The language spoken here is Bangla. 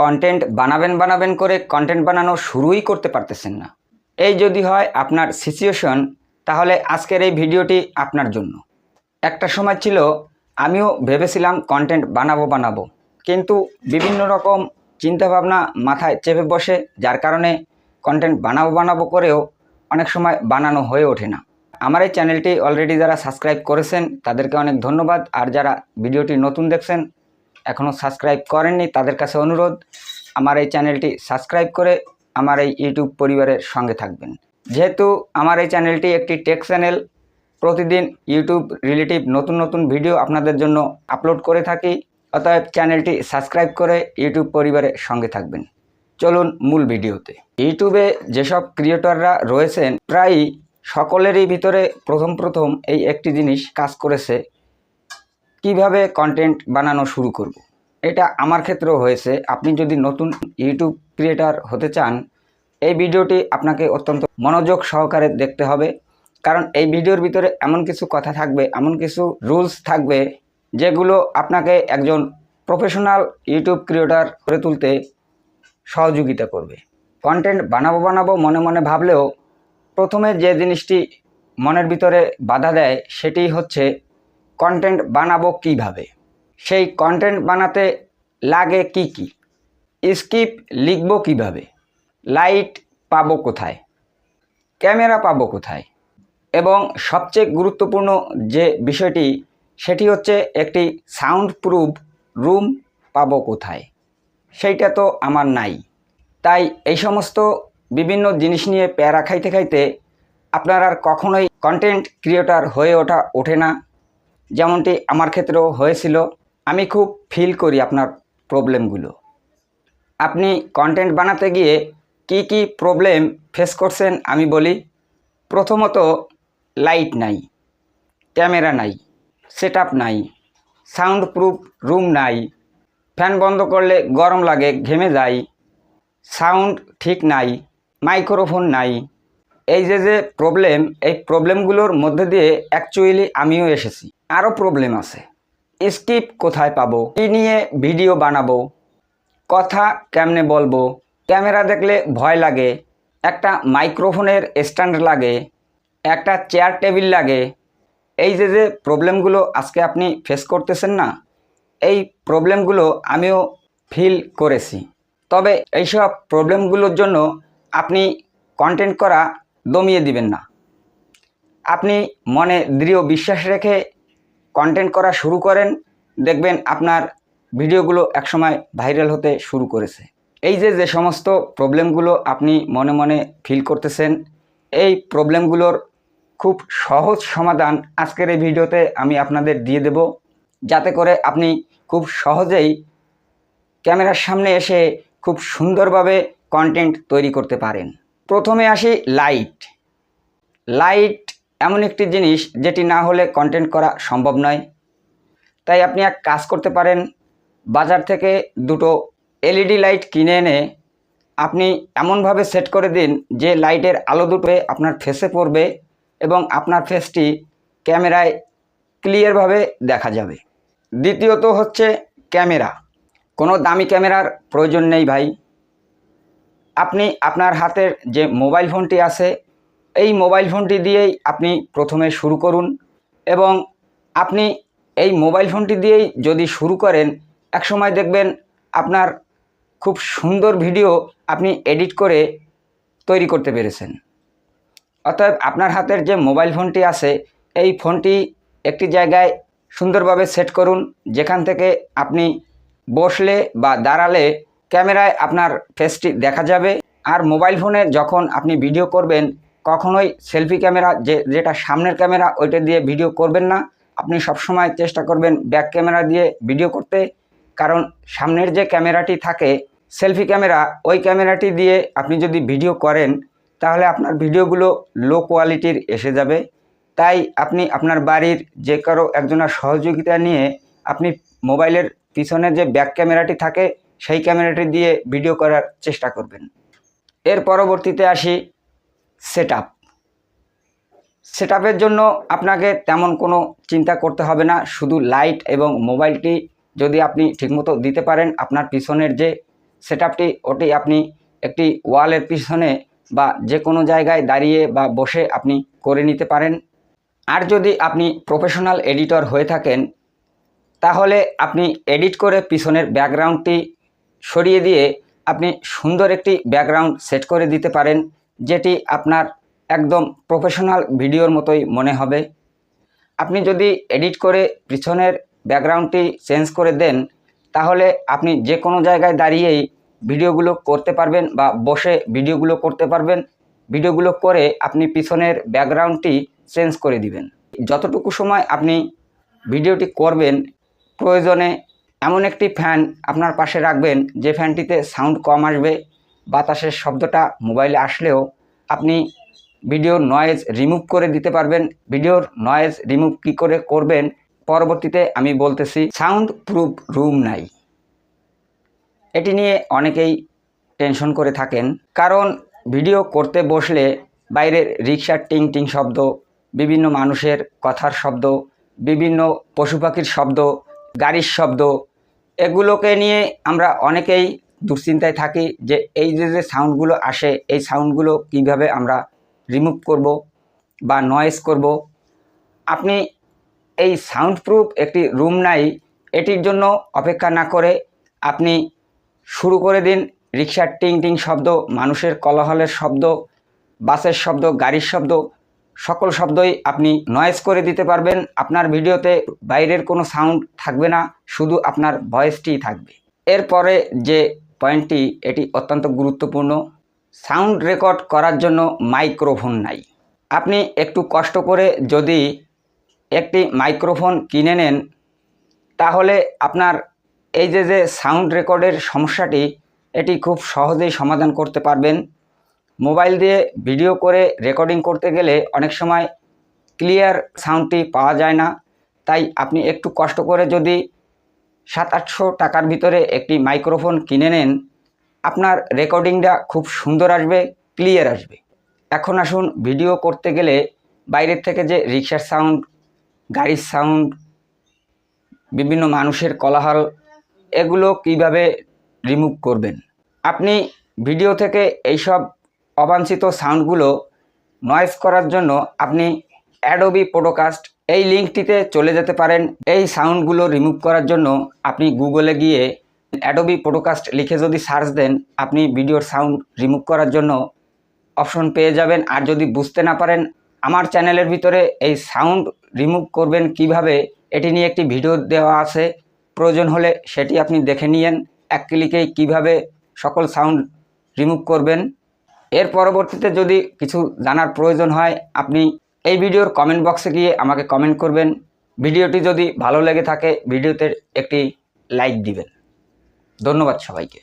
কন্টেন্ট বানাবেন বানাবেন করে কন্টেন্ট বানানো শুরুই করতে পারতেছেন না। এই যদি হয় আপনার সিচুয়েশন তাহলে আজকের এই ভিডিওটি আপনার জন্য। একটা সময় ছিল, আমিও ভেবেছিলাম কন্টেন্ট বানাবো বানাবো। কিন্তু বিভিন্ন রকম চিন্তাভাবনা মাথায় চেপে বসে, যার কারণে কন্টেন্ট বানাবো বানাবো করেও অনেক সময় বানানো হয়ে ওঠে না। আমার এই চ্যানেলটি অলরেডি যারা সাবস্ক্রাইব করেছেন, তাদেরকে অনেক ধন্যবাদ। আর যারা ভিডিওটি নতুন দেখছেন এখনও সাবস্ক্রাইব করেননি, তাদের কাছে অনুরোধ, আমার এই চ্যানেলটি সাবস্ক্রাইব করে আমার এই ইউটিউব পরিবারের সঙ্গে থাকবেন। যেহেতু আমার এই চ্যানেলটি একটি টেক চ্যানেল প্রতিদিন ইউটিউব রিলেটিভ নতুন নতুন ভিডিও আপনাদের জন্য আপলোড করে থাকি, অতএব চ্যানেলটি সাবস্ক্রাইব করে ইউটিউব পরিবারের সঙ্গে থাকবেন। চলুন মূল ভিডিওতে। ইউটিউবে যেসব ক্রিয়েটররা রয়েছেন, প্রায়ই সকলেরই ভিতরে প্রথম প্রথম এই একটি জিনিস কাজ করেছে কীভাবে কন্টেন্ট বানানো শুরু করব। এটা আমার ক্ষেত্রেও হয়েছে। আপনি যদি নতুন ইউটিউব ক্রিয়েটার হতে চান, এই ভিডিওটি আপনাকে অত্যন্ত মনোযোগ সহকারে দেখতে হবে। কারণ এই ভিডিওর ভিতরে এমন কিছু কথা থাকবে, এমন কিছু রুলস থাকবে, যেগুলো আপনাকে একজন প্রফেশনাল ইউটিউব ক্রিয়েটার করে তুলতে সহযোগিতা করবে। কন্টেন্ট বানাবো বানাবো, মনে মনে ভাবলেও প্রথমে যে জিনিসটি মনের ভিতরে বাধা দেয়, সেটি হচ্ছে কন্টেন্ট বানাবো কীভাবে? সেই কন্টেন্ট বানাতে লাগে কি কি? স্কিপ লিখব কীভাবে? লাইট পাবো কোথায়? ক্যামেরা পাবো কোথায়? এবং সবচেয়ে গুরুত্বপূর্ণ যে বিষয়টি, সেটি হচ্ছে একটি সাউন্ড প্রুফ রুম পাবো কোথায়? সেইটা তো আমার নাই। তাই এই সমস্ত বিভিন্ন জিনিস নিয়ে প্যারা খাইতে খাইতে আপনার আর কখনোই কন্টেন্ট ক্রিয়েটর হয়ে ওঠা, ওঠে না। যেমনটি আমার ক্ষেত্রেও হয়েছিল, আমি খুব ফিল করি আপনার প্রবলেমগুলো আপনি কন্টেন্ট বানাতে গিয়ে কি কি প্রবলেম ফেস করছেন আমি বলি, প্রথমত লাইট নাই ক্যামেরা নাই সেট নাই সাউন্ড প্রুফ রুম নাই ফ্যান বন্ধ করলে গরম লাগে, ঘেমে যায় সাউন্ড ঠিক নাই মাইক্রোফোন নাই এই যে যে প্রবলেম এই প্রবলেমগুলোর মধ্যে দিয়ে অ্যাকচুয়ালি আমিও এসেছি। আরও প্রবলেম আছে। স্কিপ কোথায় পাবো? কী নিয়ে ভিডিও বানাবো? কথা কেমনে বলব? ক্যামেরা দেখলে ভয় লাগে। একটা মাইক্রোফোনের স্ট্যান্ড লাগে। একটা চেয়ার টেবিল লাগে। এই যে যে প্রবলেমগুলো আজকে আপনি ফেস করতেছেন না, এই প্রবলেমগুলো আমিও ফিল করেছি। তবে এইসব প্রবলেমগুলোর জন্য আপনি কন্টেন্ট করা দমিয়ে দিবেন না। আপনি মনে দৃঢ় বিশ্বাস রেখে কন্টেন্ট করা শুরু করেন, দেখবেন আপনার ভিডিওগুলো একসময় ভাইরাল হতে শুরু করেছে। এই যে যে সমস্ত প্রবলেমগুলো আপনি মনে মনে ফিল করতেছেন, এই প্রবলেমগুলোর খুব সহজ সমাধান আজকের এই ভিডিওতে আমি আপনাদের দিয়ে দেব। যাতে করে আপনি খুব সহজেই ক্যামেরার সামনে এসে খুব সুন্দরভাবে কন্টেন্ট তৈরি করতে পারেন। প্রথমে আসি লাইট লাইট এমন একটি জিনিস যেটি না হলে কন্টেন্ট করা সম্ভব নয়। তাই আপনি এক কাজ করতে পারেন, বাজার থেকে দুটো এলইডি লাইট কিনে এনে আপনি এমনভাবে সেট করে দিন যে লাইটের আলো দুটো আপনার ফেসে পড়বে এবং আপনার ফেসটি ক্যামেরায় ক্লিয়ারভাবে দেখা যাবে। দ্বিতীয়ত হচ্ছে ক্যামেরা কোনো দামি ক্যামেরার প্রয়োজন নেই ভাই। আপনি আপনার হাতের যে মোবাইল ফোনটি আছে, এই মোবাইল ফোনটি দিয়েই আপনি প্রথমে শুরু করুন এবং আপনি এই মোবাইল ফোনটি দিয়েই যদি শুরু করেন, একসময় দেখবেন আপনার খুব সুন্দর ভিডিও আপনি এডিট করে তৈরি করতে পেরেছেন। অতএব আপনার হাতের যে মোবাইল ফোনটি আছে, এই ফোনটি একটি জায়গায় সুন্দরভাবে সেট করুন, যেখান থেকে আপনি বসলে বা দাঁড়ালে ক্যামেরায় আপনার ফেসটি দেখা যাবে। আর মোবাইল ফোনে যখন আপনি ভিডিও করবেন, কখনোই সেলফি ক্যামেরা যে, যেটা সামনের ক্যামেরা ওইটা দিয়ে ভিডিও করবেন না। আপনি সবসময় চেষ্টা করবেন ব্যাক ক্যামেরা দিয়ে ভিডিও করতে। কারণ সামনের যে ক্যামেরাটি থাকে সেলফি ক্যামেরা ওই ক্যামেরাটি দিয়ে আপনি যদি ভিডিও করেন, তাহলে আপনার ভিডিওগুলো লো কোয়ালিটির এসে যাবে। তাই আপনি আপনার বাড়ির যে কারও একজনের সহযোগিতা নিয়ে আপনি মোবাইলের পিছনে যে ব্যাক ক্যামেরাটি থাকে সেই ক্যামেরাটি দিয়ে ভিডিও করার চেষ্টা করবেন। এর পরবর্তীতে আসি সেট আপ সেট জন্য আপনাকে তেমন কোনো চিন্তা করতে হবে না, শুধু লাইট এবং মোবাইলটি যদি আপনি ঠিকমতো দিতে পারেন, আপনার পিছনের যে সেট ওটি আপনি একটি ওয়ালের পিছনে বা যে কোনো জায়গায় দাঁড়িয়ে বা বসে আপনি করে নিতে পারেন। আর যদি আপনি প্রফেশনাল এডিটর হয়ে থাকেন, তাহলে আপনি এডিট করে পিছনের ব্যাকগ্রাউন্ডটি সরিয়ে দিয়ে আপনি সুন্দর একটি ব্যাকগ্রাউন্ড সেট করে দিতে পারেন, যেটি আপনার একদম প্রফেশনাল ভিডিওর মতোই মনে হবে। আপনি যদি এডিট করে পিছনের ব্যাকগ্রাউন্ডটি চেঞ্জ করে দেন, তাহলে আপনি যে কোনো জায়গায় দাঁড়িয়েই ভিডিওগুলো করতে পারবেন বা বসে ভিডিওগুলো করতে পারবেন। ভিডিওগুলো করে আপনি পিছনের ব্যাকগ্রাউন্ডটি চেঞ্জ করে দিবেন। যতটুকু সময় আপনি ভিডিওটি করবেন, প্রয়োজনে এমন একটি ফ্যান আপনার পাশে রাখবেন, যে ফ্যানটিতে সাউন্ড কম আসবে, বাতাসের শব্দটা মোবাইলে আসলেও আপনি ভিডিওর নয়েজ রিমুভ করে দিতে পারবেন। ভিডিওর নয়েজ রিমুভ কী করে করবেন, পরবর্তীতে আমি বলতেছি সাউন্ড প্রুফ রুম নাই। এটি নিয়ে অনেকেই টেনশন করে থাকেন, কারণ ভিডিও করতে বসলে বাইরের রিক্সার টিং টিং শব্দ, বিভিন্ন মানুষের কথার শব্দ, বিভিন্ন পশু পাখির শব্দ, গাড়ির শব্দ এগুলোকে নিয়ে আমরা অনেকেই দুশ্চিন্তায় থাকি যে এই যে যে সাউন্ডগুলো আসে, এই সাউন্ডগুলো কীভাবে আমরা রিমুভ করব বা নয়েজ করব? আপনি এই সাউন্ড প্রুফ একটি রুম নাই, এটির জন্য অপেক্ষা না করে আপনি শুরু করে দিন রিক্সার টিং টিং শব্দ, মানুষের কলহলের শব্দ, বাসের শব্দ, গাড়ির শব্দ সকল শব্দই আপনি নয়েজ করে দিতে পারবেন। আপনার ভিডিওতে বাইরের কোনো সাউন্ড থাকবে না, শুধু আপনার ভয়েসটিই থাকবে। এরপরে যে পয়েন্টটি এটি অত্যন্ত গুরুত্বপূর্ণ। সাউন্ড রেকর্ড করার জন্য মাইক্রোফোন নাই। আপনি একটু কষ্ট করে যদি একটি মাইক্রোফোন কিনে নেন, তাহলে আপনার এই যে যে সাউন্ড রেকর্ডের সমস্যাটি, এটি খুব সহজেই সমাধান করতে পারবেন। মোবাইল দিয়ে ভিডিও করে রেকর্ডিং করতে গেলে অনেক সময় ক্লিয়ার সাউন্ডটি পাওয়া যায় না। তাই আপনি একটু কষ্ট করে যদি সাত আটশো টাকার ভিতরে একটি মাইক্রোফোন কিনে নেন, আপনার রেকর্ডিংটা খুব সুন্দর আসবে, ক্লিয়ার আসবে। এখন আসুন ভিডিও করতে গেলে বাইরের থেকে যে রিক্সার সাউন্ড, গাড়ির সাউন্ড, বিভিন্ন মানুষের কোলাহল, এগুলো কীভাবে রিমুভ করবেন? আপনি ভিডিও থেকে এইসব অবাঞ্ছিত সাউন্ডগুলো নয়েজ করার জন্য আপনি অ্যাডোবি পোটোকাস্ট এই লিঙ্কটিতে চলে যেতে পারেন। এই সাউন্ডগুলো রিমুভ করার জন্য আপনি গুগলে গিয়ে অ্যাডোবি পোটোকাস্ট লিখে যদি সার্চ দেন, আপনি ভিডিওর সাউন্ড রিমুভ করার জন্য অপশন পেয়ে যাবেন। আর যদি বুঝতে না পারেন, আমার চ্যানেলের ভিতরে এই সাউন্ড রিমুভ করবেন কীভাবে, এটি নিয়ে একটি ভিডিও দেওয়া আছে। প্রয়োজন হলে সেটি আপনি দেখে নিয়েন। এক ক্লিকেই কীভাবে সকল সাউন্ড রিমুভ করবেন। এর পরবর্তীতে যদি কিছু জানার প্রয়োজন হয়, আপনি এই ভিডিওর কমেন্ট বক্সে গিয়ে আমাকে কমেন্ট করবেন। ভিডিওটি যদি ভালো লেগে থাকে, ভিডিওতে একটি লাইক দিবেন। ধন্যবাদ সবাইকে।